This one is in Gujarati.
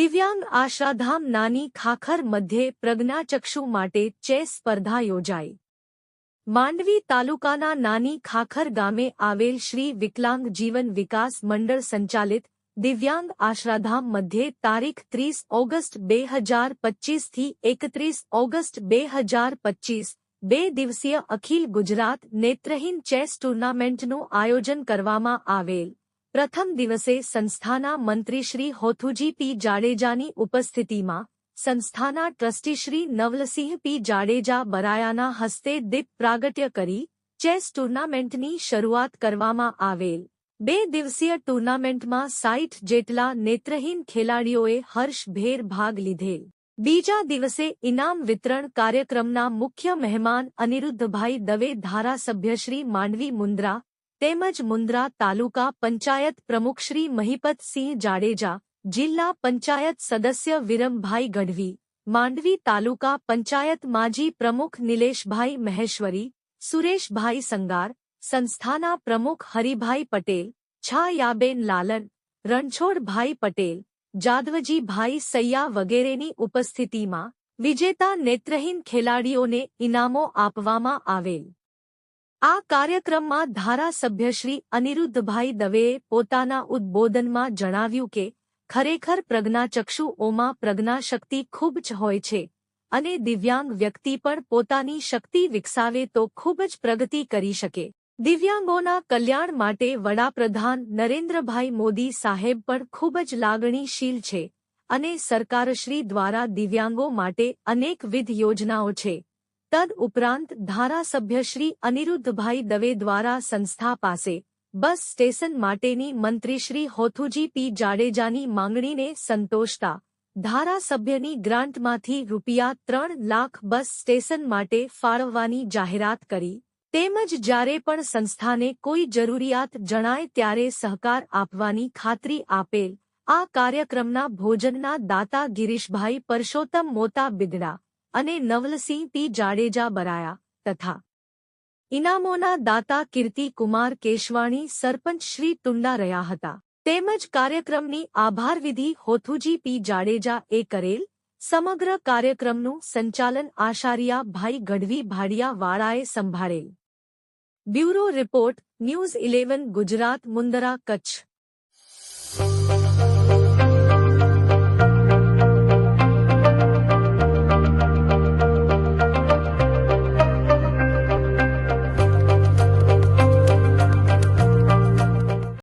દિવ્યાંગ આશાધામ નાની ખાખર મધ્યે પ્રજ્ઞાચક્ષુ માટે ચેસ સ્પર્ધા યોજાઈ. માંડવી તાલુકાના નાની ખાખર ગામે આવેલ શ્રી વિકલાંગ જીવન વિકાસ મંડળ સંચાલિત દિવ્યાંગ આશ્રાધામ મધ્યે તારીખ ત્રીસ ઓગસ્ટ બે હજાર પચ્ચીસથી એકત્રીસ ઓગસ્ટ બે હજાર પચ્ચીસ બે દિવસીય અખિલ ગુજરાત નેત્રહીન ચેસ ટુર્નામેન્ટનું આયોજન કરવામાં આવેલ. પ્રથમ દિવસે સંસ્થાના મંત્રી શ્રી હોથુજી પી જાડેજાની ઉપસ્થિતિમાં સંસ્થાના ટ્રસ્ટી શ્રી નવલસિંહ પી જાડેજા બરાયાના હસ્તે દીપ પ્રાગટ્ય કરી ચેસ ટુર્નામેન્ટની શરૂઆત કરવામાં આવેલ. બે દિવસીય ટુર્નામેન્ટમાં સાઈઠ જેટલા નેત્રહીન ખેલાડીઓએ હર્ષભેર ભાગ લીધેલ. બીજા દિવસે ઇનામ વિતરણ કાર્યક્રમના મુખ્ય મહેમાન અનિરુદ્ધભાઈ દવે ધારાસભ્ય શ્રી માંડવી મુન્દ્રા તેમજ મુન્દ્રા તાલુકા પંચાયત પ્રમુખ શ્રી મહિપતસિંહ જાડેજા, જિલ્લા પંચાયત સદસ્ય વિરમભાઈ ગઢવી, માંડવી તાલુકા પંચાયત માજી પ્રમુખ નિલેશભાઈ મહેશ્વરી, સુરેશભાઈ સંગાર, સંસ્થાના પ્રમુખ હરિભાઈ પટેલ, છાયાબેન લાલન, રણછોડભાઈ પટેલ, જાદવજીભાઈ સૈયા વગેરેની ઉપસ્થિતિમાં વિજેતા નેત્રહીન ખેલાડીઓને ઇનામો આપવામાં આવેલ. આ કાર્યક્રમમાં ધારાસભ્ય શ્રી અનિરુદ્ધભાઈ દવેએ પોતાના ઉદ્બોધનમાં જણાવ્યું કે, ખરેખર પ્રજ્ઞાચક્ષુઓમાં પ્રજ્ઞાશક્તિ ખૂબ જ હોય છે અને દિવ્યાંગ વ્યક્તિ પણ પોતાની શક્તિ વિકસાવે તો ખૂબ જ પ્રગતિ કરી શકે. દિવ્યાંગોના કલ્યાણ માટે વડાપ્રધાન નરેન્દ્રભાઈ મોદી સાહેબ પણ ખૂબ જ લાગણીશીલ છે અને સરકારશ્રી દ્વારા દિવ્યાંગો માટે અનેકવિધ યોજનાઓ છે. તદ ઉપરાંત ધારાસભ્ય શ્રી અનિરુદ્ધભાઈ દવે દ્વારા સંસ્થા પાસે બસ સ્ટેશન માટેની મંત્રી શ્રી હોથુજી પી જાડેજાની માંગણીને સંતોષતા ધારાસભ્યની ગ્રાન્ટમાંથી રૂપિયા ત્રણ લાખ બસ સ્ટેશન માટે ફાળવવાની જાહેરાત કરી. તેમજ જ્યારે પણ સંસ્થાને કોઈ જરૂરિયાત જણાય ત્યારે સહકાર આપવાની ખાતરી આપેલ આ કાર્યક્રમના ભોજનના દાતા ગિરીશભાઈ પરસોત્તમ મોતા બિદડા અને નવલસિંહ પી જાડેજા બરાયા તથા ઇનામોના દાતા કીર્તિ કુમાર કેશવાણી સરપંચ શ્રી ટુંડા રહ્યા હતા. તેમજ કાર્યક્રમની આભારવિધિ હોથુજી પી જાડેજા એ કરેલ. સમગ્ર કાર્યક્રમનું સંચાલન આશારિયા ભાઈ ગઢવી ભાડિયાવાળાએ સંભાળેલ. Bureau report, news eleven, Gujarat, Mundra, Kutch.